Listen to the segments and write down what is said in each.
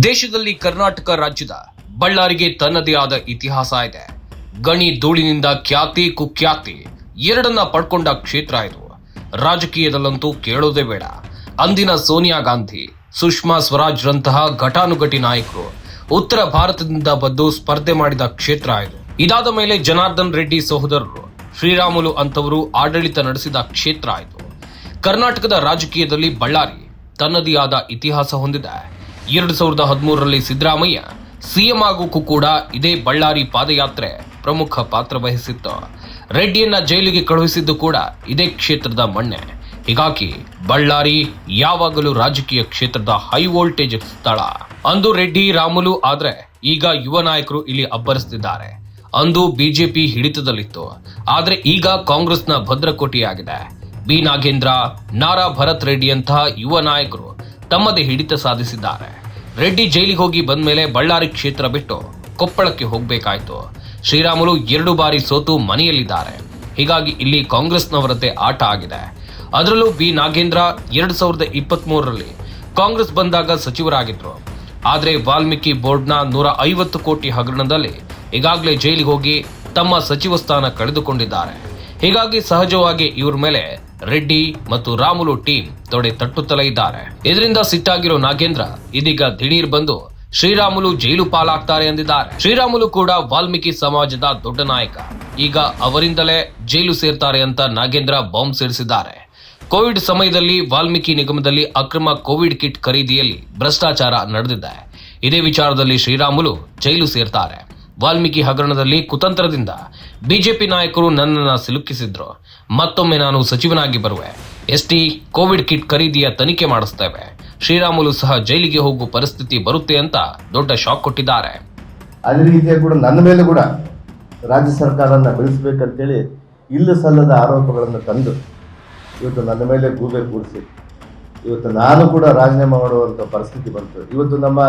ದೇಶದಲ್ಲಿ ಕರ್ನಾಟಕ ರಾಜ್ಯದ ಬಳ್ಳಾರಿಗೆ ತನ್ನದೇ ಆದ ಇತಿಹಾಸ ಇದೆ. ಗಣಿ ಧೂಳಿನಿಂದ ಖ್ಯಾತಿ ಕುಖ್ಯಾತಿ ಎರಡನ್ನ ಪಡ್ಕೊಂಡ ಕ್ಷೇತ್ರ ಇದು. ರಾಜಕೀಯದಲ್ಲಂತೂ ಕೇಳೋದೇ ಬೇಡ. ಅಂದಿನ ಸೋನಿಯಾ ಗಾಂಧಿ, ಸುಷ್ಮಾ ಸ್ವರಾಜ್ರಂತಹ ಘಟಾನುಘಟಿ ನಾಯಕರು ಉತ್ತರ ಭಾರತದಿಂದ ಬಂದು ಸ್ಪರ್ಧೆ ಮಾಡಿದ ಕ್ಷೇತ್ರ ಇದು. ಇದಾದ ಮೇಲೆ ಜನಾರ್ದನ್ ರೆಡ್ಡಿ ಸಹೋದರರು ಶ್ರೀರಾಮುಲು ಅಂತವರು ಆಡಳಿತ ನಡೆಸಿದ ಕ್ಷೇತ್ರ ಇದು. ಕರ್ನಾಟಕದ ರಾಜಕೀಯದಲ್ಲಿ ಬಳ್ಳಾರಿ ತನ್ನದೇ ಆದ ಇತಿಹಾಸ ಹೊಂದಿದೆ. ಎರಡು ಸಾವಿರದ ಹದಿಮೂರರಲ್ಲಿ ಸಿದ್ದರಾಮಯ್ಯ ಸಿಎಂ ಆಗೋಕ್ಕೂ ಕೂಡ ಇದೇ ಬಳ್ಳಾರಿ ಪಾದಯಾತ್ರೆ ಪ್ರಮುಖ ಪಾತ್ರ ವಹಿಸಿತ್ತು. ರೆಡ್ಡಿಯನ್ನ ಜೈಲಿಗೆ ಕಳುಹಿಸಿದ್ದು ಕೂಡ ಇದೇ ಕ್ಷೇತ್ರದ ಮಣ್ಣೆ. ಹೀಗಾಗಿ ಬಳ್ಳಾರಿ ಯಾವಾಗಲೂ ರಾಜಕೀಯ ಕ್ಷೇತ್ರದ ಹೈ ವೋಲ್ಟೇಜ್ ಸ್ಥಳ. ಅಂದು ರೆಡ್ಡಿ, ರಾಮುಲು ಆದ್ರೆ ಈಗ ಯುವ ನಾಯಕರು ಇಲ್ಲಿ ಅಬ್ಬರಿಸುತ್ತಿದ್ದಾರೆ ಅಂದು ಬಿಜೆಪಿ ಹಿಡಿತದಲ್ಲಿತ್ತು. ಆದ್ರೆ ಈಗ ಕಾಂಗ್ರೆಸ್ನ ಭದ್ರಕೋಟೆಯಾಗಿದೆ. ಬಿ ನಾಗೇಂದ್ರ, ನಾರಾ ಭರತ್ ರೆಡ್ಡಿಯಂತಹ ಯುವ ನಾಯಕರು ತಮ್ಮದೇ ಹಿಡಿತ ಸಾಧಿಸಿದ್ದಾರೆ. ರೆಡ್ಡಿ ಜೈಲಿಗೆ ಹೋಗಿ ಬಂದ ಮೇಲೆ ಬಳ್ಳಾರಿ ಕ್ಷೇತ್ರ ಬಿಟ್ಟು ಕೊಪ್ಪಳಕ್ಕೆ ಹೋಗಬೇಕಾಯ್ತು. ಶ್ರೀರಾಮುಲು ಎರಡು ಬಾರಿ ಸೋತು ಮನೆಯಲ್ಲಿದ್ದಾರೆ. ಹೀಗಾಗಿ ಇಲ್ಲಿ ಕಾಂಗ್ರೆಸ್ನವರದ್ದೇ ಆಟ ಆಗಿದೆ. ಅದರಲ್ಲೂ ಬಿ ನಾಗೇಂದ್ರ ಎರಡು ಸಾವಿರದ ಇಪ್ಪತ್ತ್ ಮೂರರಲ್ಲಿ ಕಾಂಗ್ರೆಸ್ ಬಂದಾಗ ಸಚಿವರಾಗಿದ್ರು. ಆದರೆ ವಾಲ್ಮೀಕಿ ಬೋರ್ಡ್ನ ನೂರ ಐವತ್ತು ಕೋಟಿ ಹಗರಣದಲ್ಲಿ ಈಗಾಗಲೇ ಜೈಲಿಗೆ ಹೋಗಿ ತಮ್ಮ ಸಚಿವ ಸ್ಥಾನ ಕಳೆದುಕೊಂಡಿದ್ದಾರೆ. ಹೀಗಾಗಿ ಸಹಜವಾಗಿ ಇವ್ರ ಮೇಲೆ ರೆಡ್ಡಿ ಮತ್ತು ರಾಮುಲು ಟೀಮ್ ತೊಡೆ ತಟ್ಟುತ್ತಲೇ ಇದ್ದಾರೆ. ಇದರಿಂದ ಸಿಟ್ಟಾಗಿರೋ ನಾಗೇಂದ್ರ ಇದೀಗ ದಿಢೀರ್ ಬಂದು ಶ್ರೀರಾಮುಲು ಜೈಲು ಪಾಲಾಗ್ತಾರೆ ಎಂದಿದ್ದಾರೆ. ಶ್ರೀರಾಮುಲು ಕೂಡ ವಾಲ್ಮೀಕಿ ಸಮಾಜದ ದೊಡ್ಡ ನಾಯಕ. ಈಗ ಅವರಿಂದಲೇ ಜೈಲು ಸೇರ್ತಾರೆ ಅಂತ ನಾಗೇಂದ್ರ ಬಾಂಬ್ ಸಿಡಿಸಿದ್ದಾರೆ ಕೋವಿಡ್ ಸಮಯದಲ್ಲಿ ವಾಲ್ಮೀಕಿ ನಿಗಮದಲ್ಲಿ ಅಕ್ರಮ ಕೋವಿಡ್ ಕಿಟ್ ಖರೀದಿಯಲ್ಲಿ ಭ್ರಷ್ಟಾಚಾರ ನಡೆದಿದೆ. ಇದೇ ವಿಚಾರದಲ್ಲಿ ಶ್ರೀರಾಮುಲು ಜೈಲು ಸೇರ್ತಾರೆ. ವಾಲ್ಮೀಕಿ ಹಗರಣದಲ್ಲಿ ಕುತಂತ್ರದಿಂದ ಬಿಜೆಪಿ ನಾಯಕರು ನನ್ನನ್ನು ಸಿಲುಕಿಸಿದ್ರು. ಮತ್ತೊಮ್ಮೆ ನಾನು ಸಚಿವನಾಗಿ ಬರುವೆ. ಎಸ್ಟಿ ಕೋವಿಡ್ ಕಿಟ್ ಖರೀದಿಯ ತನಿಖೆ ಮಾಡಿಸ್ತೇವೆ. ಶ್ರೀರಾಮುಲು ಸಹ ಜೈಲಿಗೆ ಹೋಗುವ ಪರಿಸ್ಥಿತಿ ಬರುತ್ತೆ ಅಂತ ದೊಡ್ಡ ಶಾಕ್ ಕೊಟ್ಟಿದ್ದಾರೆ. ಅದೇ ರೀತಿಯ ಕೂಡ ನನ್ನ ಮೇಲೆ ಕೂಡ ರಾಜ್ಯ ಸರ್ಕಾರನ ಬೆಳೆಸಬೇಕಂತೇಳಿ ಇಲ್ಲ ಸಲ್ಲದ ಆರೋಪಗಳನ್ನು ತಂದು ಇವತ್ತು ನನ್ನ ಮೇಲೆ ಗೂಬೆ ಕೂರಿಸಿ ಇವತ್ತು ನಾನು ಕೂಡ ರಾಜೀನಾಮೆ ಮಾಡುವಂಥ ಪರಿಸ್ಥಿತಿ ಬಂತು. ಇವತ್ತು ನಮ್ಮ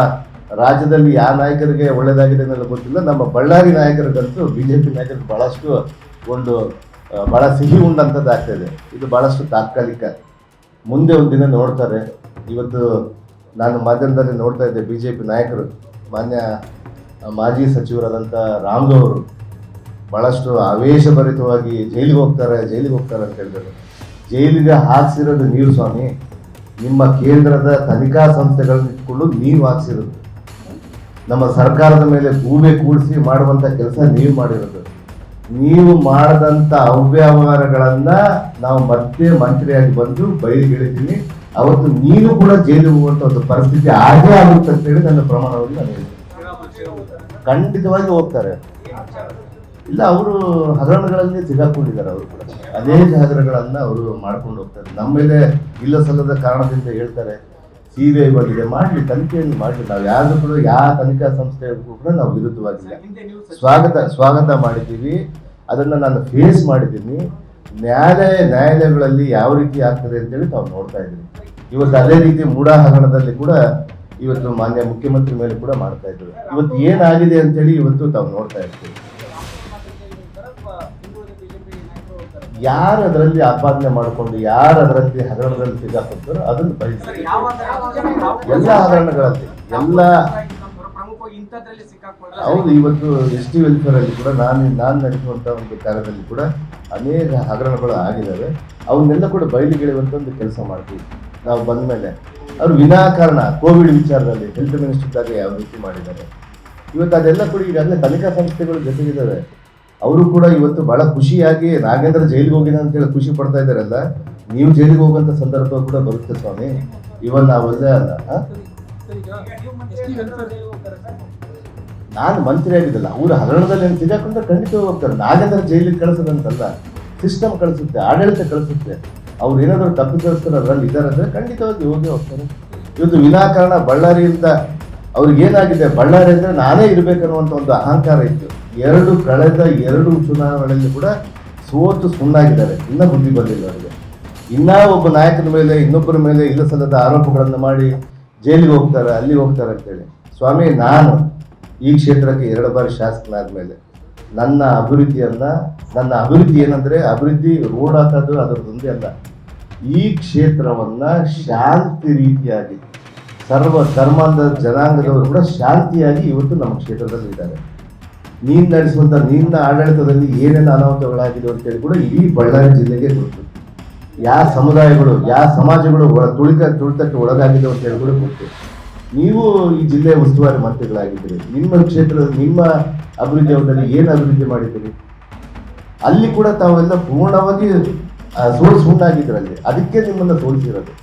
ರಾಜ್ಯದಲ್ಲಿ ಯಾವ ನಾಯಕರಿಗೆ ಒಳ್ಳೆಯದಾಗಿದೆ ಅನ್ನೋದು ಗೊತ್ತಿಲ್ಲ. ನಮ್ಮ ಬಳ್ಳಾರಿ ನಾಯಕರಿಗಂತೂ ಬಿ ಜೆ ಪಿ ನಾಯಕರಿಗೆ ಭಾಳಷ್ಟು ಒಂದು ಭಾಳ ಸಿಹಿ ಉಂಡಂಥದ್ದು ಇದೆ. ಇದು ಭಾಳಷ್ಟು ತಾತ್ಕಾಲಿಕ. ಮುಂದೆ ಒಂದು ದಿನ ನೋಡ್ತಾರೆ. ಇವತ್ತು ನಾನು ಮಾಧ್ಯಮದಲ್ಲಿ ನೋಡ್ತಾ ಇದ್ದೆ ಬಿ ಜೆ ಪಿ ನಾಯಕರು. ಮಾನ್ಯ ಮಾಜಿ ಸಚಿವರಾದಂಥ ರಾಮ್ಗೌರು ಅವರು ಭಾಳಷ್ಟು ಆವೇಶಭರಿತವಾಗಿ ಜೈಲಿಗೆ ಹೋಗ್ತಾರೆ ಜೈಲಿಗೆ ಹೋಗ್ತಾರೆ ಅಂತ ಹೇಳಿದರು ಜೈಲಿಗೆ ಹಾಕ್ಸಿರೋದು ನೀರು ಸ್ವಾಮಿ. ನಿಮ್ಮ ಕೇಂದ್ರದ ತನಿಖಾ ಸಂಸ್ಥೆಗಳನ್ನು ಇಟ್ಕೊಂಡು ನೀವು ಹಾಕ್ಸಿರೋದು. ನಮ್ಮ ಸರ್ಕಾರದ ಮೇಲೆ ಗೂಬೆ ಕೂಡಿಸಿ ಮಾಡುವಂಥ ಕೆಲಸ ನೀವು ಮಾಡಿರೋದು. ನೀವು ಮಾಡಿದಂಥ ಅವ್ಯವಹಾರಗಳನ್ನು ನಾವು ಮತ್ತೆ ಮಂತ್ರಿಯಾಗಿ ಬಂದು ಬಯಲಿಗೆಳಿತೀನಿ ಅವತ್ತು ನೀನು ಕೂಡ ಜೈಲಿಗೆ ಹೋಗುವಂಥ ಒಂದು ಪರಿಸ್ಥಿತಿ ಆಗೇ ಆಗುತ್ತೆ ಅಂತ ಹೇಳಿ ನನ್ನ ಪ್ರಮಾಣವನ್ನು ನಾನು ಹೇಳ್ತೀನಿ. ಖಂಡಿತವಾಗಿ ಹೋಗ್ತಾರೆ. ಇಲ್ಲ, ಅವರು ಹಗರಣಗಳಲ್ಲಿ ಸಿಗಾಕೊಂಡಿದ್ದಾರೆ ಅವರು ಕೂಡ. ಅನೇಕ ಹಗರಣಗಳನ್ನ ಅವರು ಮಾಡ್ಕೊಂಡು ಹೋಗ್ತಾರೆ. ನಮ್ಮ ಮೇಲೆ ಇಲ್ಲ ಸಲ್ಲದ ಕಾರಣದಿಂದ ಹೇಳ್ತಾರೆ ಸಿ ಬಿ ಐ ಬಂದಿದೆ, ಮಾಡಲಿ, ತನಿಖೆಯನ್ನು ಮಾಡಲಿ. ನಾವು ಯಾರು ಕೂಡ, ಯಾವ ತನಿಖಾ ಸಂಸ್ಥೆ ಕೂಡ ನಾವು ವಿರುದ್ಧವಾಗಿಲ್ಲ. ಸ್ವಾಗತ ಸ್ವಾಗತ ಮಾಡಿದ್ದೀವಿ. ಅದನ್ನು ನಾನು ಫೇಸ್ ಮಾಡಿದ್ದೀನಿ. ನ್ಯಾಯಾಲಯ, ನ್ಯಾಯಾಲಯಗಳಲ್ಲಿ ಯಾವ ರೀತಿ ಆಗ್ತದೆ ಅಂತೇಳಿ ನಾವು ನೋಡ್ತಾ ಇದ್ದೀವಿ. ಇವತ್ತು ಅದೇ ರೀತಿ ಮೂಢ ಹಗರಣದಲ್ಲಿ ಕೂಡ ಇವತ್ತು ಮಾನ್ಯ ಮುಖ್ಯಮಂತ್ರಿ ಮೇಲೆ ಕೂಡ ಮಾಡ್ತಾ ಇದ್ದೀವಿ ಇವತ್ತು ಏನಾಗಿದೆ ಅಂತೇಳಿ ಇವತ್ತು ತಾವು ನೋಡ್ತಾ ಇರ್ತೀವಿ. ಯಾರು ಅದರಲ್ಲಿ ಆಪಾದನೆ ಮಾಡಿಕೊಂಡು ಯಾರು ಅದರಲ್ಲಿ ಹಗರಣದಲ್ಲಿ ಸಿಗಾಕೊತಾರೋ ಅದನ್ನು ಬಯಸ ಎಲ್ಲ ಹಗರಣಗಳಲ್ಲಿ ಎಲ್ಲ ಹೌದು ಇವತ್ತು ಎಸ್ ಟಿ ವೆಲ್ಫೇರ್ ಅಲ್ಲಿ ಕೂಡ ನಾನು ನಾನು ನಡೆಸುವಂತ ಒಂದು ಕಾರ್ಯದಲ್ಲಿ ಕೂಡ ಅನೇಕ ಹಗರಣಗಳು ಆಗಿದ್ದಾವೆ ಅವನ್ನೆಲ್ಲ ಕೂಡ ಬಯಲಿಗೆಳೆಯುವಂತ ಒಂದು ಕೆಲಸ ಮಾಡ್ತೀವಿ. ನಾವು ಬಂದ ಮೇಲೆ ಅವರು ವಿನಾಕಾರಣ ಕೋವಿಡ್ ವಿಚಾರದಲ್ಲಿ ಹೆಲ್ತ್ ಮಿನಿಸ್ಟರ್ ಯಾವ ರೀತಿ ಮಾಡಿದ್ದಾರೆ. ಇವತ್ತು ಅದೆಲ್ಲ ಕೂಡ ಈಗಾಗಲೇ ತನಿಖಾ ಸಂಸ್ಥೆಗಳು ಜೊತೆಗಿದ್ದಾವೆ. ಅವರು ಕೂಡ ಇವತ್ತು ಬಹಳ ಖುಷಿಯಾಗಿ ನಾಗೇಂದ್ರ ಜೈಲಿಗೆ ಹೋಗಿನ ಅಂತೇಳಿ ಖುಷಿ ಪಡ್ತಾ ಇದ್ದಾರಲ್ಲ? ನೀವು ಜೈಲಿಗೆ ಹೋಗುವಂತ ಸಂದರ್ಭ ಕೂಡ ಬರುತ್ತೆ ಸ್ವಾಮಿ. ಇವನ್ ನಾವಲ್ಲೇ ಅಲ್ಲ ನಾನು ಮಂತ್ರಿ ಆಗಿದ್ದಲ್ಲ, ಅವರು ಹಗರಣದಲ್ಲಿ ಏನು ಸಿಗಾಕೊಂಡ್ರೆ ಖಂಡಿತ ಹೋಗ್ತಾರೆ. ನಾಗೇಂದ್ರ ಜೈಲಿಗೆ ಕಳಿಸೋದಂತಲ್ಲ, ಸಿಸ್ಟಮ್ ಕಳಿಸುತ್ತೆ, ಆಡಳಿತ ಕಳಿಸುತ್ತೆ. ಅವ್ರು ಏನಾದರೂ ತಪ್ಪಿತಸ್ಥರು ಅದರಲ್ಲಿ ಇದ್ದಾರೆ ಅಂದ್ರೆ ಖಂಡಿತವಾಗಿ ಹೋಗಿ ಹೋಗ್ತಾರೆ. ಇವತ್ತು ವಿನಾಕಾರಣ ಬಳ್ಳಾರಿಯಿಂದ ಅವ್ರಿಗೆ ಏನಾಗಿದೆ? ಬಳ್ಳಾರಿ ಅಂದ್ರೆ ನಾನೇ ಇರಬೇಕನ್ನುವಂಥ ಒಂದು ಅಹಂಕಾರ ಇತ್ತು. ಎರಡು ಕಳೆದ ಎರಡು ಚುನಾವಣೆಯಲ್ಲಿ ಕೂಡ ಸೋತು ಸುಣ್ಣಾಗಿದ್ದಾರೆ ಇನ್ನ ಬುದ್ಧಿ ಬಂದಿಲ್ಲ ಅವರಿಗೆ. ಇನ್ನ ಒಬ್ಬ ನಾಯಕನ ಮೇಲೆ, ಇನ್ನೊಬ್ಬರ ಮೇಲೆ ಇಲ್ಲ ಸಲ್ಲದ ಆರೋಪಗಳನ್ನು ಮಾಡಿ ಜೈಲಿಗೆ ಹೋಗ್ತಾರೆ, ಅಲ್ಲಿ ಹೋಗ್ತಾರೆ ಅಂತೇಳಿ. ಸ್ವಾಮಿ, ನಾನು ಈ ಕ್ಷೇತ್ರಕ್ಕೆ ಎರಡು ಬಾರಿ ಶಾಸಕನಾದ ಮೇಲೆ ನನ್ನ ಅಭಿವೃದ್ಧಿಯನ್ನು, ನನ್ನ ಅಭಿವೃದ್ಧಿ ಏನಂದ್ರೆ ಅಭಿವೃದ್ಧಿ ರೋಡ್ ಹಾಕೋದು ಅದರದೊಂದೇ ಅಲ್ಲ. ಈ ಕ್ಷೇತ್ರವನ್ನ ಶಾಂತಿ ರೀತಿಯಾಗಿ ಸರ್ವ ಧರ್ಮದ ಜನಾಂಗದವರು ಕೂಡ ಶಾಂತಿಯಾಗಿ ಇವತ್ತು ನಮ್ಮ ಕ್ಷೇತ್ರದಲ್ಲಿ ಇದ್ದಾರೆ. ನೀನು ನಡೆಸುವಂಥ ನಿನ್ನ ಆಡಳಿತದಲ್ಲಿ ಏನೆಲ್ಲ ಅನಾಹುತಗಳಾಗಿದೆ ಅಂತೇಳಿ ಕೂಡ ಇಡೀ ಬಳ್ಳಾರಿ ಜಿಲ್ಲೆಗೆ ಗೊತ್ತು. ಯಾವ ಸಮುದಾಯಗಳು ಯಾವ ಸಮಾಜಗಳು ಒಳ ತುಳಿತ, ತುಳಿತಕ್ಕೆ ಒಳಗಾಗಿದೆ ಅಂತ ಹೇಳಿ ಕೂಡ ಗೊತ್ತು. ನೀವು ಈ ಜಿಲ್ಲೆಯ ಉಸ್ತುವಾರಿ ಮಂತ್ರಿಗಳಾಗಿದ್ದೀರಿ. ನಿಮ್ಮ ಕ್ಷೇತ್ರದ, ನಿಮ್ಮ ಅಭಿವೃದ್ಧಿ ಅವರಲ್ಲಿ ಏನು ಅಭಿವೃದ್ಧಿ ಮಾಡಿದ್ದೀರಿ? ಅಲ್ಲಿ ಕೂಡ ತಾವೆಲ್ಲ ಪೂರ್ಣವಾಗಿ ಸೋಲು ಅದಕ್ಕೆ ನಿಮ್ಮನ್ನು ಸೋಲಿಸಿರೋದು.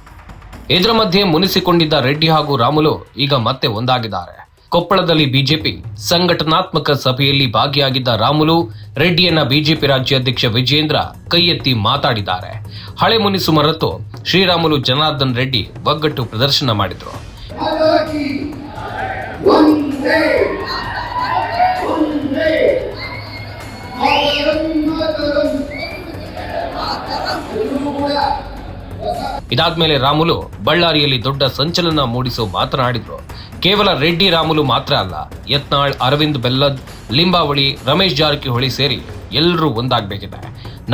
ಇದರ ಮಧ್ಯೆ ಮುನಿಸಿಕೊಂಡಿದ್ದ ರೆಡ್ಡಿ ಹಾಗೂ ರಾಮುಲು ಈಗ ಮತ್ತೆ ಒಂದಾಗಿದ್ದಾರೆ. ಕೊಪ್ಪಳದಲ್ಲಿ ಬಿಜೆಪಿ ಸಂಘಟನಾತ್ಮಕ ಸಭೆಯಲ್ಲಿ ಭಾಗಿಯಾಗಿದ್ದ ರಾಮುಲು, ರೆಡ್ಡಿಯನ್ನ ಬಿಜೆಪಿ ರಾಜ್ಯಾಧ್ಯಕ್ಷ ವಿಜೇಂದ್ರ ಕೈ ಎತ್ತಿ ಮಾತಾಡಿದ್ದಾರೆ. ಹಳೆ ಮುನಿಸು ಮರೆತು ಶ್ರೀರಾಮುಲು ಜನಾರ್ದನ್ ರೆಡ್ಡಿ ಒಗ್ಗಟ್ಟು ಪ್ರದರ್ಶನ ಮಾಡಿದ್ರು. ಇದಾದ್ಮೇಲೆ ರಾಮುಲು ಬಳ್ಳಾರಿಯಲ್ಲಿ ದೊಡ್ಡ ಸಂಚಲನ ಮೂಡಿಸೋ ಮಾತನಾಡಿದ್ರು. ಕೇವಲ ರೆಡ್ಡಿ ರಾಮುಲು ಮಾತ್ರ ಅಲ್ಲ, ಯತ್ನಾಳ್, ಅರವಿಂದ್ ಬೆಲ್ಲದ್, ಲಿಂಬಾವಳಿ, ರಮೇಶ್ ಜಾರಕಿಹೊಳಿ ಸೇರಿ ಎಲ್ಲರೂ ಒಂದಾಗಬೇಕಿದೆ.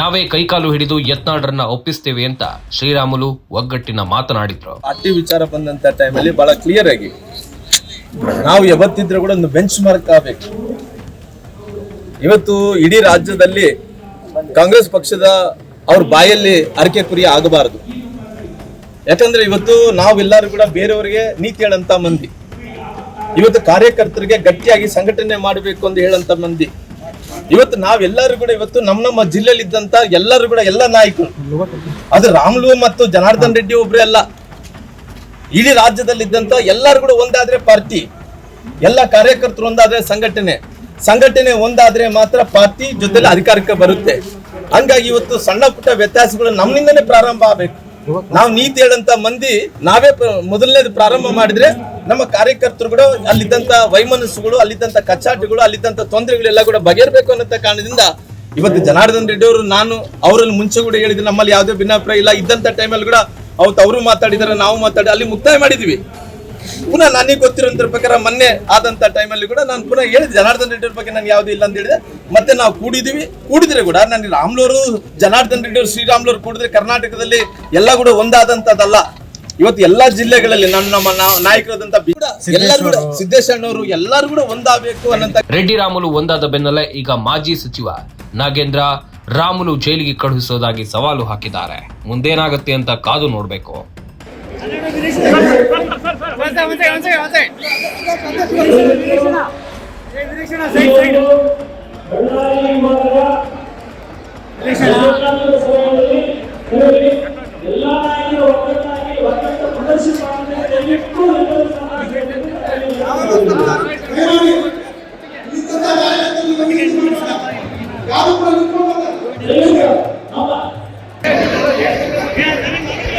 ನಾವೇ ಕೈಕಾಲು ಹಿಡಿದು ಯತ್ನಾಳ್ರನ್ನ ಒಪ್ಪಿಸ್ತೇವೆ ಅಂತ ಶ್ರೀರಾಮುಲು ಒಗ್ಗಟ್ಟಿನ ಮಾತನಾಡಿದ್ರು. ಪಾರ್ಟಿ ವಿಚಾರ ಬಂದಂತ ಟೈಮಲ್ಲಿ ಬಹಳ ಕ್ಲಿಯರ್ ಆಗಿ ನಾವು ಯಾವತ್ತಿದ್ರೆ ಕೂಡ ಒಂದು ಬೆಂಚ್ ಮಾರ್ಕ್ ಆಗಬೇಕು. ಇವತ್ತು ಇಡೀ ರಾಜ್ಯದಲ್ಲಿ ಕಾಂಗ್ರೆಸ್ ಪಕ್ಷದ ಅವ್ರ ಬಾಯಲ್ಲಿ ಅರಕೆ ಕುರಿ ಆಗಬಾರದು. ಯಾಕಂದ್ರೆ ಇವತ್ತು ನಾವೆಲ್ಲರೂ ಕೂಡ ಬೇರೆಯವರಿಗೆ ನೀತಿ ಹೇಳಂತ ಮಂದಿ. ಇವತ್ತು ಕಾರ್ಯಕರ್ತರಿಗೆ ಗಟ್ಟಿಯಾಗಿ ಸಂಘಟನೆ ಮಾಡಬೇಕು ಅಂತ ಹೇಳಂತ ಮಂದಿ. ಇವತ್ತು ನಾವೆಲ್ಲರೂ ಕೂಡ ಇವತ್ತು ನಮ್ಮ ನಮ್ಮ ಜಿಲ್ಲೆಯಲ್ಲಿ ಇದ್ದಂತ ಎಲ್ಲರೂ ಕೂಡ ಎಲ್ಲ ನಾಯಕರು. ಅದು ರಾಮ್ಲು ಮತ್ತು ಜನಾರ್ದನ್ ರೆಡ್ಡಿ ಒಬ್ರೇ ಅಲ್ಲ. ಇಡೀ ರಾಜ್ಯದಲ್ಲಿದ್ದಂತ ಎಲ್ಲರೂ ಕೂಡ ಒಂದಾದ್ರೆ ಪಾರ್ಟಿ. ಎಲ್ಲ ಕಾರ್ಯಕರ್ತರು ಒಂದಾದ್ರೆ ಸಂಘಟನೆ. ಸಂಘಟನೆ ಒಂದಾದ್ರೆ ಮಾತ್ರ ಪಾರ್ಟಿ ಜೊತೆಲಿ ಅಧಿಕಾರಕ್ಕೆ ಬರುತ್ತೆ. ಹಂಗಾಗಿ ಇವತ್ತು ಸಣ್ಣ ಪುಟ್ಟ ವ್ಯತ್ಯಾಸಗಳು ನಮ್ಮಿಂದನೇ ಪ್ರಾರಂಭ ಆಗಬೇಕು. ನಾವು ನೀತಿ ಹೇಳಂತ ಮಂದಿ ನಾವೇ ಮೊದಲನೇದು ಪ್ರಾರಂಭ ಮಾಡಿದ್ರೆ ನಮ್ಮ ಕಾರ್ಯಕರ್ತರು ಕೂಡ ಅಲ್ಲಿದ್ದಂತ ವೈಮನಸ್ಸುಗಳು, ಅಲ್ಲಿದ್ದಂತ ಕಚ್ಚಾಟಗಳು, ಅಲ್ಲಿದ್ದಂತ ತೊಂದರೆಗಳೆಲ್ಲ ಕೂಡ ಬಗೆಹರಬೇಕು ಅನ್ನೋ ಕಾರಣದಿಂದ ಇವತ್ತು ಜನಾರ್ದನ್ ರೆಡ್ಡಿ ಅವರು ನಾನು ಅವರಲ್ಲಿ ಮುಂಚೆ ಕೂಡ ಹೇಳಿದ್ರೆ ನಮ್ಮಲ್ಲಿ ಯಾವುದೇ ಭಿನ್ನಾಭಿಪ್ರಾಯ ಇಲ್ಲ. ಇದ್ದಂತ ಟೈಮಲ್ಲಿ ಕೂಡ ಅವತ್ತು ಅವರು ಮಾತಾಡಿದಾರೆ ನಾವು ಮಾತಾಡಿ, ಅಲ್ಲಿ ಮುಕ್ತಾಯ ಮಾಡಿದ್ವಿ ಪುನಃ ನನಗೆ ಗೊತ್ತಿರೋದ್ರ ಪ್ರಕಾರ ಮೊನ್ನೆ ಆದಂತ ಟೈಮಲ್ಲಿ ಕೂಡ ನಾನು ಪುನಃ ಹೇಳಿದೆ ಜನಾರ್ದನ್ ರೆಡ್ಡಿ ಅವ್ರ ಬಗ್ಗೆ ನಾನು ಯಾವುದೂ ಇಲ್ಲ ಅಂತ ಹೇಳಿದೆ. ಮತ್ತೆ ನಾವು ಕೂಡಿದೀವಿ ಕೂಡಿದ್ರೆ ಕೂಡ ನಾನು ರಾಮ್ಲೂರು ಜನಾರ್ದನ್ ರೆಡ್ಡಿ ಅವರು ಶ್ರೀರಾಮ್ಲೂರು ಕೂಡಿದ್ರೆ ಕರ್ನಾಟಕದಲ್ಲಿ ಎಲ್ಲ ಕೂಡ ಒಂದಾದಂತದಲ್ಲ ಇವತ್ತು ಎಲ್ಲಾ ಜಿಲ್ಲೆಗಳಲ್ಲಿ ನನ್ನ ನಮ್ಮ ನಾಯಕರಾದಂತ ಸಿದ್ದೇಶ್ವರ ಎಲ್ಲರೂ ಕೂಡ ಸಿದ್ದೇಶಣ್ಣವರು ಎಲ್ಲರೂ ಕೂಡ ಒಂದಾಗಬೇಕು ಅನ್ನಂತ ರೆಡ್ಡಿ ರಾಮುಲು ಒಂದಾದ ಬೆನ್ನಲ್ಲೇ ಈಗ ಮಾಜಿ ಸಚಿವ ನಾಗೇಂದ್ರ ರಾಮುಲು ಜೈಲಿಗೆ ಕಳುಹಿಸೋದಾಗಿ ಸವಾಲು ಹಾಕಿದ್ದಾರೆ. ಮುಂದೇನಾಗುತ್ತೆ ಅಂತ ಕಾದು ನೋಡಬೇಕು. ಯಾರು ಕೂಡ